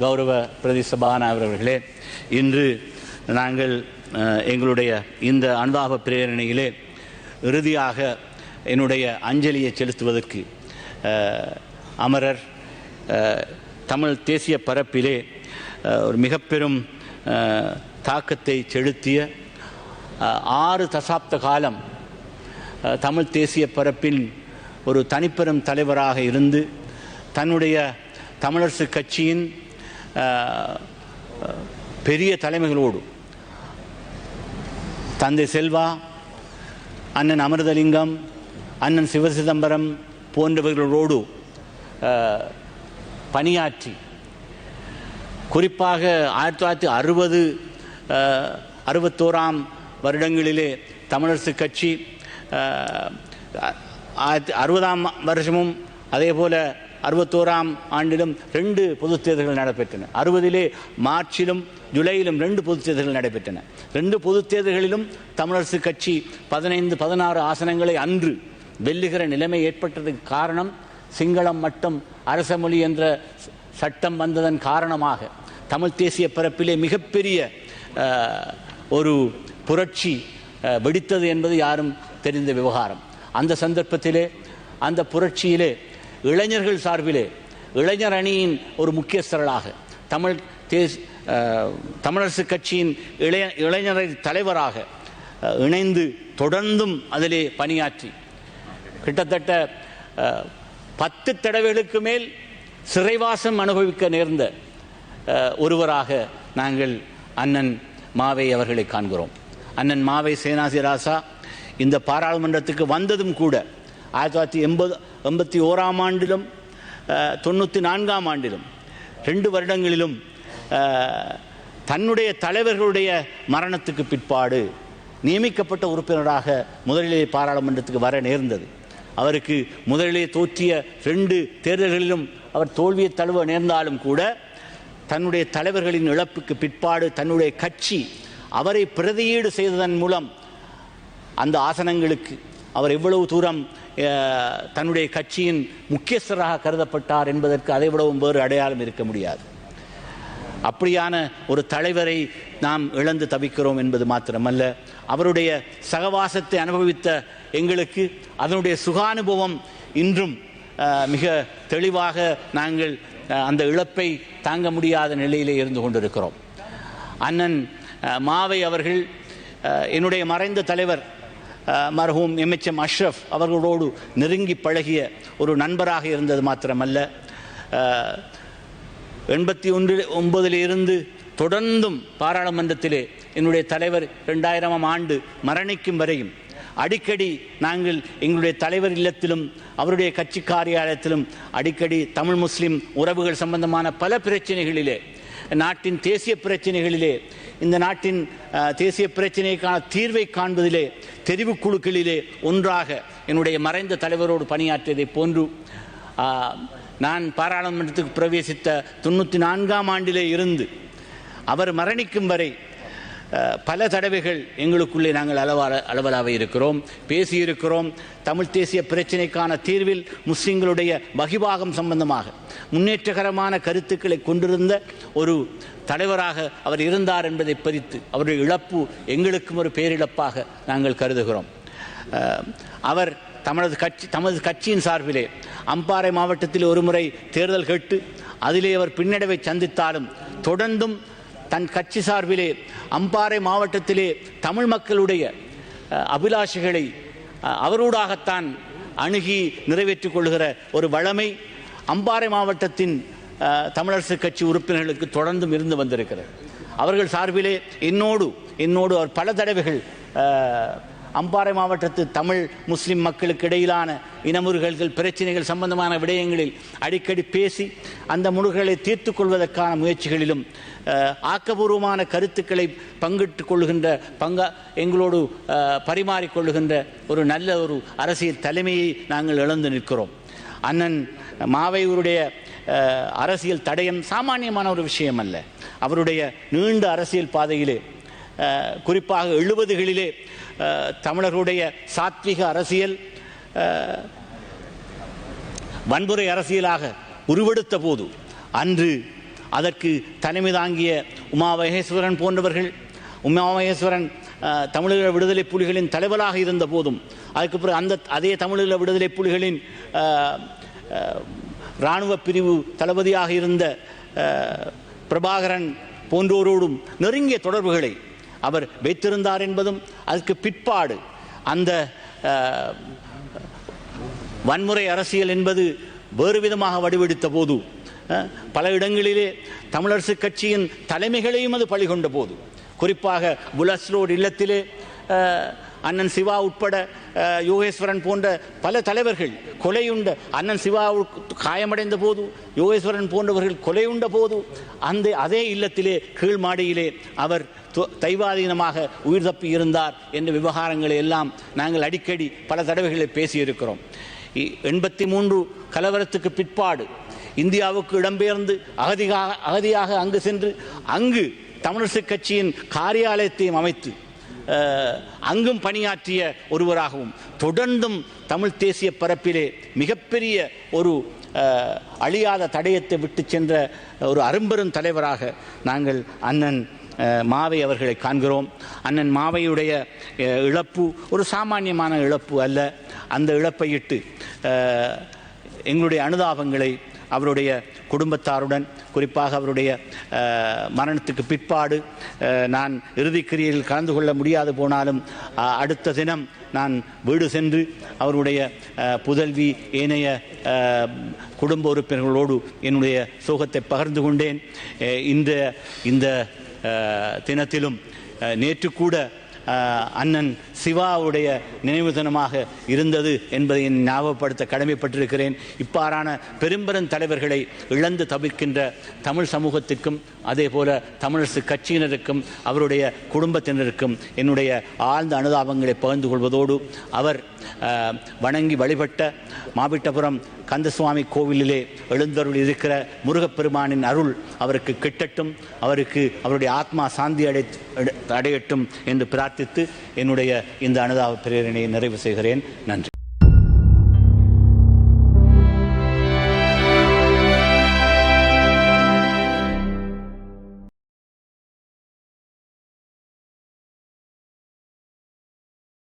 கௌரவ பிரதி சபாநாயகர் அவர்களே இன்று நாங்கள் எங்களுடைய இந்த அனுதாப பிரேரணையிலே இறுதியாக என்னுடைய அஞ்சலியை செலுத்துவதற்கு அமரர் தமிழ் தேசிய பரப்பிலே ஒரு மிக பெரும் தாக்கத்தை செலுத்திய ஆறு தசாப்த காலம் தமிழ் தேசிய பரப்பின் ஒரு தனிப்பெரும் தலைவராக இருந்து தன்னுடைய தமிழரசு கட்சியின் பெரிய தலைமைகளோடு தந்தை செல்வா அண்ணன் அமிர்தலிங்கம் அண்ணன் சிவசிதம்பரம் போன்றவர்களோடு பணியாற்றி குறிப்பாக ஆயிரத்தி தொள்ளாயிரத்தி அறுபது அறுபத்தோராம் வருடங்களிலே தமிழரசு கட்சி ஆயிரத்தி அறுபதாம் வருஷமும் அதே போல் அறுபத்தோராம் ஆண்டிலும் ரெண்டு பொதுத் தேர்தல்கள் நடைபெற்றன. அறுபதிலே மார்ச்சிலும் ஜூலையிலும் ரெண்டு பொதுத் தேர்தல்கள் நடைபெற்றன. ரெண்டு பொதுத் தேர்தல்களிலும் தமிழரசு கட்சி பதினைந்து பதினாறு ஆசனங்களை அன்று வெல்லுகிற நிலைமை ஏற்பட்டதுக்கு காரணம் சிங்களம் மட்டும் அரச மொழி என்ற சட்டம் வந்ததன் காரணமாக தமிழ் தேசிய பரப்பிலே மிகப்பெரிய ஒரு புரட்சி வெடித்தது என்பது யாரும் தெரிந்த விவகாரம். அந்த சந்தர்ப்பத்திலே அந்த புரட்சியிலே இளைஞர்கள் சார்பிலே இளைஞர் அணியின் ஒரு முக்கியஸ்தர்களாக தமிழ் தேஸ் தமிழரசு கட்சியின் இளைய இளைஞர் தலைவராக இணைந்து தொடர்ந்தும் அதிலே பணியாற்றி கிட்டத்தட்ட பத்து தடவைகளுக்கு மேல் சிறைவாசம் அனுபவிக்க நேர்ந்த ஒருவராக நாங்கள் அண்ணன் மாவை அவர்களை காண்கிறோம். அண்ணன் மாவை சேனாசி ராசா இந்த பாராளுமன்றத்துக்கு வந்ததும் கூட ஆயிரத்தி தொள்ளாயிரத்தி எண்பது எண்பத்தி ஓராம் ஆண்டிலும் தொண்ணூற்றி நான்காம் ஆண்டிலும் ரெண்டு வருடங்களிலும் தன்னுடைய தலைவர்களுடைய மரணத்துக்கு பிற்பாடு நியமிக்கப்பட்ட உறுப்பினராக முதலிலே பாராளுமன்றத்துக்கு வர நேர்ந்தது. அவருக்கு முதலிலே தோற்றிய ரெண்டு தேர்தல்களிலும் அவர் தோல்வியை தழுவ நேர்ந்தாலும் கூட தன்னுடைய தலைவர்களின் இழப்புக்கு பிற்பாடு தன்னுடைய கட்சி அவரை பிரதியீடு செய்ததன் மூலம் அந்த ஆசனங்களுக்கு அவர் எவ்வளவு தூரம் தன்னுடைய கட்சியின் முக்கியஸ்தராக கருதப்பட்டார் என்பதற்கு அதை விடவும் வேறு அடையாளம் இருக்க முடியாது. அப்படியான ஒரு தலைவரை நாம் இழந்து தவிக்கிறோம் என்பது மாத்திரமல்ல. அவருடைய சகவாசத்தை அனுபவித்த எங்களுக்கு அதனுடைய சுகானுபவம் இன்றும் மிக தெளிவாக நாங்கள் அந்த இழப்பை தாங்க முடியாத நிலையிலே இருந்து கொண்டிருக்கிறோம். அண்ணன் மாவை அவர்கள் என்னுடைய மறைந்த தலைவர் மர்ஹூம் எம்எச்எம் அஷ்ரஃப் அவர்களோடு நெருங்கி பழகிய ஒரு நண்பராக இருந்தது மாத்திரமல்ல எண்பத்தி ஒன்று ஒன்பதிலிருந்து தொடர்ந்தும் பாராளுமன்றத்திலே என்னுடைய தலைவர் ரெண்டாயிரமாம் ஆண்டு மரணிக்கும் வரையும் அடிக்கடி நாங்கள் எங்களுடைய தலைவர் இல்லத்திலும் அவருடைய கட்சி காரியாலயத்திலும் அடிக்கடி தமிழ் முஸ்லிம் உறவுகள் சம்பந்தமான பல பிரச்சனைகளிலே நாட்டின் தேசிய பிரச்சனைகளிலே இந்த நாட்டின் தேசிய பிரச்சனைக்கான தீர்வை காண்பதிலே தெரிவுக்குழுக்களிலே ஒன்றாக என்னுடைய மறைந்த தலைவரோடு பணியாற்றியதைப் போன்று நான் பாராளுமன்றத்துக்கு பிரவேசித்த தொண்ணூற்றி நான்காம் ஆண்டிலே இருந்து அவர் மரணிக்கும் வரை பல தடவைகள் எங்களுக்குள்ளே நாங்கள் அளவால அளவலாக இருக்கிறோம். பேசியிருக்கிறோம். தமிழ் தேசிய பிரச்சினைக்கான தீர்வில் முஸ்லிம்களுடைய வகிபாகம் சம்பந்தமாக முன்னேற்றகரமான கருத்துக்களை கொண்டிருந்த ஒரு தலைவராக அவர் இருந்தார் என்பதை பறித்து அவருடைய இழப்பு எங்களுக்கும் ஒரு பேரிழப்பாக நாங்கள் கருதுகிறோம். அவர் தமது கட்சி தமது கட்சியின் சார்பிலே அம்பாறை மாவட்டத்தில் ஒருமுறை தேர்தல் கேட்டு அதிலே அவர் பின்னடைவை சந்தித்தாலும் தொடர்ந்தும் தன் கட்சி சார்பிலே அம்பாறை மாவட்டத்திலே தமிழ் மக்களுடைய அபிலாஷைகளை அவரூடாகத்தான் அணுகி நிறைவேற்றிக் கொள்கிற ஒரு வளமை அம்பாறை மாவட்டத்தின் தமிழரசு கட்சி உறுப்பினர்களுக்கு தொடர்ந்தும் இருந்து வந்திருக்கிறது. அவர்கள் சார்பிலே என்னோடு என்னோடு அவர் பல தடவைகள் அம்பாறை மாவட்டத்து தமிழ் முஸ்லிம் மக்களுக்கு இடையிலான இனமுறுகல்கள் பிரச்சனைகள் சம்பந்தமான விடயங்களில் அடிக்கடி பேசி அந்த முருகலை தீர்த்து கொள்வதற்கான முயற்சிகளிலும் ஆக்கபூர்வமான கருத்துக்களை பங்கிட்டு கொள்கின்ற பங்கா எங்களோடு பரிமாறிக்கொள்ளுகின்ற ஒரு நல்ல ஒரு அரசியல் தலைமையை நாங்கள் இழந்து நிற்கிறோம். அண்ணன் மாவையூருடைய அரசியல் தடயம் சாமானியமான ஒரு விஷயம் அல்ல அவருடைய நீண்ட அரசியல் பாதையிலே குறிப்பாக எழுபதுகளிலே தமிழர்களுடைய சாத்விக அரசியல் வன்முறை அரசியலாக உருவெடுத்த போது அன்று அதற்கு தலைமை தாங்கிய உமாமகேஸ்வரன் போன்றவர்கள் உமாமகேஸ்வரன் தமிழீழ விடுதலை புலிகளின் தலைவராக இருந்த போதும் அதுக்கு பிறகு அந்த அதே தமிழீழ விடுதலை புலிகளின் இராணுவ பிரிவு தளபதியாக இருந்த பிரபாகரன் போன்றோரோடும் நெருங்கிய தொடர்புகளை அவர் வைத்திருந்தார் என்பதும் அதுக்கு பிற்பாடு அந்த வன்முறை அரசியல் என்பது வேறு விதமாக வடிவெடுத்த போது பல இடங்களிலே தமிழரசு கட்சியின் தலைமைகளையும் அது பழிகொண்ட போது. குறிப்பாக புலஸ் ரோடு இல்லத்திலே அண்ணன் சிவா உட்பட யோகேஸ்வரன் போன்ற பல தலைவர்கள் கொலையுண்ட அண்ணன் சிவா காயமடைந்த போது யோகேஸ்வரன் போன்றவர்கள் கொலையுண்ட போது அந்த அதே இல்லத்திலே கீழ் மாடியிலே அவர் து- தெய்வாதீனமாக உயிர் தப்பி இருந்தார் என்ற விவகாரங்களை எல்லாம் நாங்கள் அடிக்கடி பல தடவைகளை பேசியிருக்கிறோம். இ- எண்பத்தி மூன்று கலவரத்துக்கு பிற்பாடு இந்தியாவுக்கு இடம்பெயர்ந்து அகதியாக அகதியாக அங்கு சென்று அங்கு தமிழரசுக் கட்சியின் காரியாலயத்தையும் அமைத்து அங்கும் பணியாற்றிய ஒருவராகவும் தொடர்ந்தும் தமிழ் தேசிய பரப்பிலே மிகப்பெரிய ஒரு அழியாத தடயத்தை விட்டு சென்ற ஒரு அரும்பெரும் தலைவராக நாங்கள் அண்ணன் மாவை அவர்களை காண்கிறோம். அண்ணன் மாவையுடைய இழப்பு ஒரு சாமானியமான இழப்பு அல்ல. அந்த இழப்பையிட்டு இட்டு எங்களுடைய அனுதாபங்களை அவருடைய குடும்பத்தாருடன் குறிப்பாக அவருடைய மரணத்துக்கு பிற்பாடு நான் இறுதிக்கிரியில் கலந்து கொள்ள முடியாது போனாலும் அடுத்த தினம் நான் வீடு சென்று அவருடைய புதல்வி ஏனைய குடும்ப உறுப்பினர்களோடு என்னுடைய சோகத்தை பகிர்ந்து கொண்டேன். இந்த இந்த தினத்திலும் நேற்று கூட அண்ணன் சிவாவுடைய நினைவு தினமாக இருந்தது என்பதை என் ஞாபகப்படுத்த கடமைப்பட்டிருக்கிறேன். இப்பாறான பெரும்பெரும் தலைவர்களை இழந்து தவிர்க்கின்ற தமிழ் சமூகத்துக்கும் அதே போல தமிழரசு கட்சியினருக்கும் அவருடைய குடும்பத்தினருக்கும் என்னுடைய ஆழ்ந்த அனுதாபங்களை பகிர்ந்து கொள்வதோடு அவர் வணங்கி வழிபட்ட மாவிட்டபுரம் கந்தசுவாமி கோவிலிலே எழுந்தருள் இருக்கிற முருகப்பெருமானின் அருள் அவருக்கு கிட்டட்டும் அவருக்கு அவருடைய ஆத்மா சாந்தி அடை அடையட்டும் என்று பிரார்த்தித்து என்னுடைய இந்த அனுதாப பிரேரணையை நிறைவு செய்கிறேன். நன்றி.